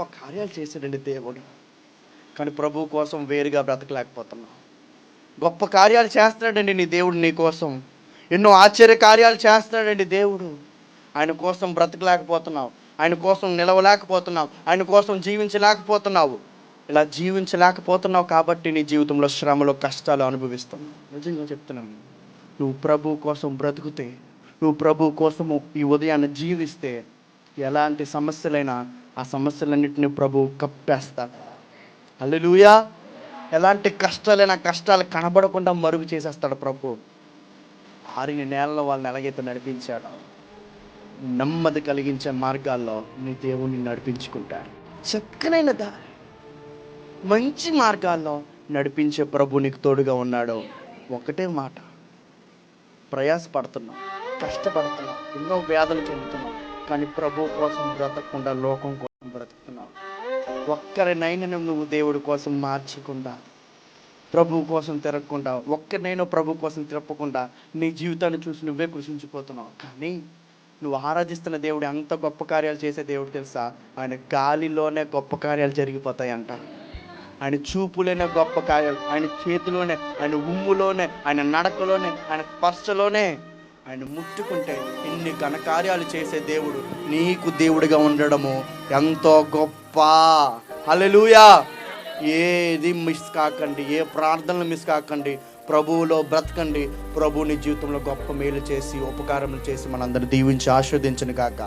గొప్ప కార్యాలు చేశాడండి దేవుడు. కానీ ప్రభు కోసం వేరుగా బ్రతకలేకపోతున్నావు. గొప్ప కార్యాలు చేస్తున్నాడండి నీ దేవుడు నీ కోసం. ఎన్నో ఆశ్చర్య కార్యాలు చేస్తున్నాడండి దేవుడు. ఆయన కోసం బ్రతకలేకపోతున్నావు. ఆయన కోసం నిలవలేకపోతున్నావు. ఆయన కోసం జీవించలేకపోతున్నావు. ఇలా జీవించలేకపోతున్నావు కాబట్టి నీ జీవితంలో శ్రమలు కష్టాలు అనుభవిస్తున్నావు. నిజంగా చెప్తున్నాను. నువ్వు ప్రభు కోసం బ్రతుకుతే నువ్వు ప్రభు కోసము ఈ ఉదయాన్ని జీవిస్తే ఎలాంటి సమస్యలైనా ఆ సమస్యలన్నింటినీ ప్రభు కప్పేస్తాడు. అల్లెలుయా ఎలాంటి కష్టాలైనా కష్టాలు కనబడకుండా మరుగు చేసేస్తాడు ప్రభు. ఆరిన నేలలో వాళ్ళని ఎలాగైతే నడిపించాడో నెమ్మది కలిగించే మార్గాల్లో నీ దేవుణ్ణి నడిపించుకుంటాడు. చక్కనైన దారి. మంచి మార్గాల్లో నడిపించే ప్రభు నీకు తోడుగా ఉన్నాడు. ఒకటే మాట. ప్రయాసపడుతున్నావు కష్టపడుతున్నావు ఎన్నో వ్యాధులు చెందుతున్నావు కానీ ప్రభు కోసం బ్రతకకుండా లోకం కోసం బ్రతుకుతున్నావు. ఒక్కరినైనా నువ్వు దేవుడి కోసం మార్చకుండా ప్రభు కోసం తిరగకుండా ఒక్కరినైనా ప్రభు కోసం తిరపకుండా నీ జీవితాన్ని చూసి నువ్వే కృషించిపోతున్నావు. కానీ నువ్వు ఆరాధిస్తున్న దేవుడు అంత గొప్ప కార్యాలు చేసే దేవుడు తెలుసా? ఆయన గాలిలోనే గొప్ప కార్యాలు జరిగిపోతాయంట. ఆయన చూపులోనే గొప్ప కార్యాలు ఆయన చేతిలోనే ఆయన ఉమ్ములోనే ఆయన నడకలోనే ఆయన స్పర్శలోనే ఆయన ముట్టుకుంటే ఇన్ని ఘనకార్యాలు చేసే దేవుడు నీకు దేవుడిగా ఉండడము ఎంతో గొప్ప. హల్లెలూయా. ఏది మిస్ కాకండి ఏ ప్రార్థనలు మిస్ కాకండి ప్రభువులో బ్రతకండి ప్రభువుని జీవితంలో గొప్ప మేలు చేసి ఉపకారములు చేసి మనందరిని దీవించి ఆస్వాదించను కాక